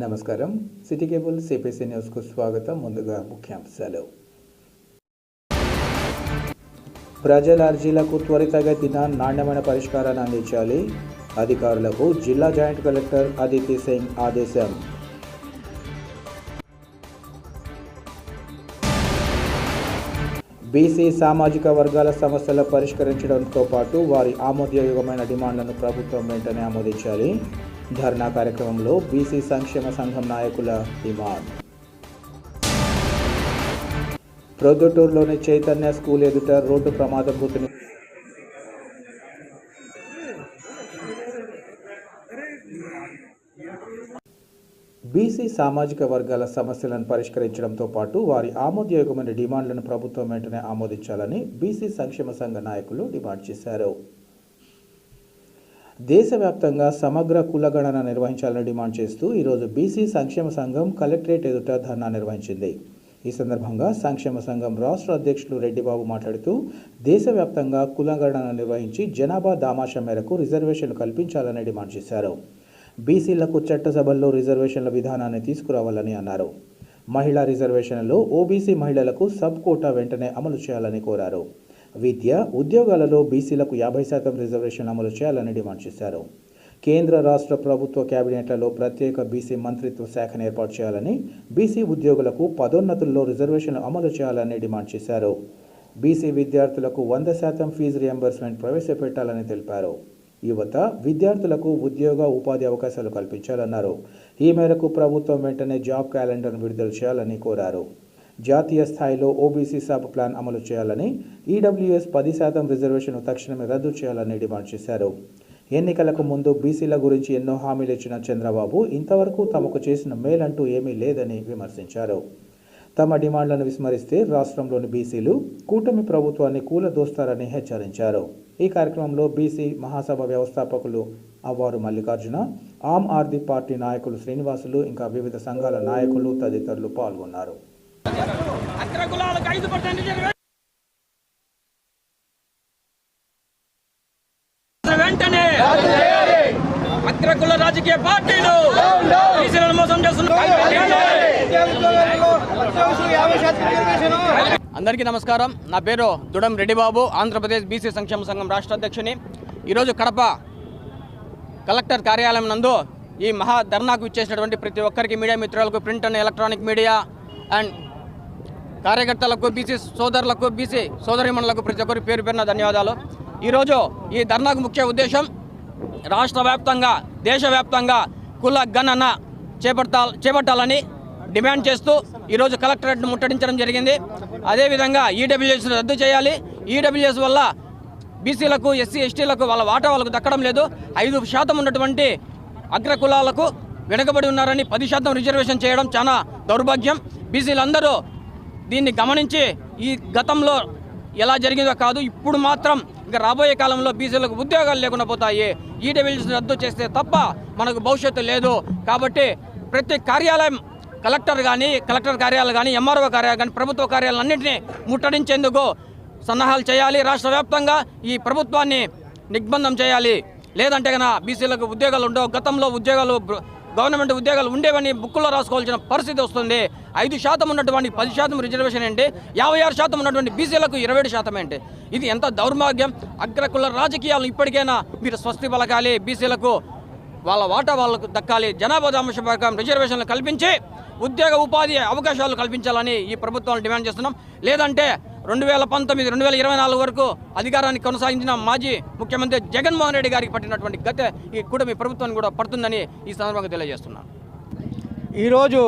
నమస్కారం. City cable CPC న్యూస్కు స్వాగతం. ముందుగా ముఖ్యాంశాలు. ప్రజల అర్జీలకు త్వరితగతిన నాణ్యమైన పరిష్కారాన్ని అందించాలి. అధికారులకు జిల్లా జాయింట్ కలెక్టర్ అదితి సింగ్ ఆదేశం. బీసీ సామాజిక వర్గాల సమస్యల పరిష్కరించడంతో పాటు వారి ఆమోదయోగమైన డిమాండ్లను ప్రభుత్వం వెంటనే ఆమోదించాలి. ధర్నా కార్యక్రమంలో బీసీ సంక్షేమ సంఘం నాయకుల డిమాండ్ ప్రొద్దుటూరులోని చైతన్య స్కూల్ ఎదుట రోడ్డు ప్రమాదం మృతిని బీసీ సామాజిక వర్గాల సమస్యలను పరిష్కరించడంతో పాటు వారి ఆమోదయోగమైన డిమాండ్లను ప్రభుత్వం వెంటనే ఆమోదించాలని బీసీ సంక్షేమ సంఘ నాయకులు డిమాండ్ చేశారు. దేశవ్యాప్తంగా సమగ్ర కులగణన నిర్వహించాలని డిమాండ్ చేస్తూ ఈరోజు బీసీ సంక్షేమ సంఘం కలెక్టరేట్ ఎదుట ధర్నా నిర్వహించింది. ఈ సందర్భంగా సంక్షేమ సంఘం రాష్ట్ర అధ్యక్షులు రెడ్డిబాబు మాట్లాడుతూ దేశవ్యాప్తంగా కులగణన నిర్వహించి జనాభా దామాషా మేరకు రిజర్వేషన్లు కల్పించాలని డిమాండ్ చేశారు. బీసీలకు చట్టసభల్లో రిజర్వేషన్ల విధానాన్ని తీసుకురావాలని అన్నారు. మహిళా రిజర్వేషన్లలో ఓబీసీ మహిళలకు సబ్ కోటా వెంటనే అమలు చేయాలని కోరారు. విద్య ఉద్యోగాలలో బీసీలకు యాభై శాతం రిజర్వేషన్ అమలు చేయాలని డిమాండ్ చేశారు. కేంద్ర రాష్ట్ర ప్రభుత్వ కేబినెట్లలో ప్రత్యేక బీసీ మంత్రిత్వ శాఖను ఏర్పాటు చేయాలని బీసీ ఉద్యోగులకు పదోన్నతుల్లో రిజర్వేషన్లు అమలు చేయాలని డిమాండ్ చేశారు. బీసీ విద్యార్థులకు వంద శాతం ఫీజు రియంబర్స్మెంట్ ప్రవేశపెట్టాలని తెలిపారు. యువత విద్యార్థులకు ఉద్యోగ ఉపాధి అవకాశాలు కల్పించాలన్నారు. ఈ మేరకు ప్రభుత్వం వెంటనే జాబ్ క్యాలెండర్ను విడుదల చేయాలని కోరారు. జాతీయ స్థాయిలో ఓబీసీ సబ్ ప్లాన్ అమలు చేయాలని ఈడబ్ల్యూఎస్ పది శాతం రిజర్వేషన్ను తక్షణమే రద్దు చేయాలని డిమాండ్ చేశారు. ఎన్నికలకు ముందు బీసీల గురించి ఎన్నో హామీలు ఇచ్చిన చంద్రబాబు ఇంతవరకు తమకు చేసిన మేలంటూ ఏమీ లేదని విమర్శించారు. తమ డిమాండ్లను విస్మరిస్తే రాష్ట్రంలోని బీసీలు కూటమి ప్రభుత్వాన్ని కూలదోస్తారని హెచ్చరించారు. ఈ కార్యక్రమంలో బీసీ మహాసభ వ్యవస్థాపకులు అవ్వారు మల్లికార్జున ఆమ్ ఆర్ది పార్టీ నాయకులు శ్రీనివాసులు ఇంకా వివిధ సంఘాల నాయకులు తదితరులు పాల్గొన్నారు. అగ్రకులాలకు ఐదు పర్సెంట్ వెంటనే అగ్రకుల రాజకీయ పార్టీలు బీసీలను మోసం చేస్తున్నారు. అందరికీ నమస్కారం. నా పేరు దుడం రెడ్డిబాబు. ఆంధ్రప్రదేశ్ బీసీ సంక్షేమ సంఘం రాష్ట్ర అధ్యక్షుని. ఈరోజు కడప కలెక్టర్ కార్యాలయం నందు ఈ మహా ధర్నాకు ఇచ్చేసినటువంటి ప్రతి ఒక్కరికి మీడియా మిత్రులకు print and electronic media and కార్యకర్తలకు బీసీ సోదరులకు బీసీ సోదరిమణులకు ప్రతి ఒక్కరి పేరు పేరున ధన్యవాదాలు. ఈరోజు ఈ ధర్నాకు ముఖ్య ఉద్దేశం రాష్ట్ర వ్యాప్తంగా దేశవ్యాప్తంగా కుల గణన చేపట్టాల చేపట్టాలని డిమాండ్ చేస్తూ ఈరోజు కలెక్టరేట్ను ముట్టడించడం జరిగింది. అదేవిధంగా ఈడబ్ల్యూఎస్ రద్దు చేయాలి. ఈడబ్ల్యూఎస్ వల్ల బీసీలకు ఎస్సీ ఎస్టీలకు వాళ్ళ వాటా వాళ్ళకు దక్కడం లేదు. ఐదు శాతం ఉన్నటువంటి అగ్ర కులాలకు వెనుకబడి ఉన్నారని పది శాతం రిజర్వేషన్ చేయడం చాలా దౌర్భాగ్యం. బీసీలందరూ దీన్ని గమనించి ఈ గతంలో ఎలా జరిగిందో కాదు ఇప్పుడు మాత్రం ఇంకా రాబోయే కాలంలో బీసీలకు ఉద్యోగాలు లేకుండా పోతాయి. ఈడబ్ల్యూఎస్ రద్దు చేస్తే తప్ప మనకు భవిష్యత్తు లేదు. కాబట్టి ప్రతి కార్యాలయం కలెక్టర్ కానీ కలెక్టర్ కార్యాలయాలు కానీ ఎంఆర్ఓ కార్యాలయాలు కానీ ప్రభుత్వ కార్యాలయాలన్నింటినీ ముట్టడించేందుకు సన్నాహాలు చేయాలి. రాష్ట్ర వ్యాప్తంగా ఈ ప్రభుత్వాన్ని నిగ్బంధం చేయాలి. లేదంటే కనుక బీసీలకు ఉద్యోగాలు ఉండవు. గతంలో ఉద్యోగాలు గవర్నమెంట్ ఉద్యోగాలు ఉండేవని బుక్కుల్లో రాసుకోవాల్సిన పరిస్థితి వస్తుంది. ఐదు శాతం ఉన్నటువంటి పది శాతం రిజర్వేషన్ ఏంటి? యాభై ఆరు శాతం ఉన్నటువంటి బీసీలకు ఇరవై ఏడు శాతం ఏంటి? ఇది ఎంత దౌర్భాగ్యం? అగ్రకుల రాజకీయాలు ఇప్పటికైనా మీరు స్వస్తి పలకాలి బీసీలకు. వాళ్ళ వాటా వాళ్ళకు దక్కాలి. జనాభా దామశ ప్రకారం రిజర్వేషన్లు కల్పించి ఉద్యోగ ఉపాధి అవకాశాలు కల్పించాలని ఈ ప్రభుత్వాన్ని డిమాండ్ చేస్తున్నాం. లేదంటే రెండు వేల పంతొమ్మిది రెండు వేల ఇరవై నాలుగు వరకు అధికారాన్ని కొనసాగించిన మాజీ ముఖ్యమంత్రి జగన్మోహన్ రెడ్డి గారికి పట్టినటువంటి గత ఈ కూటమి ప్రభుత్వాన్ని కూడా పడుతుందని ఈ సందర్భంగా తెలియజేస్తున్నాను. ఈరోజు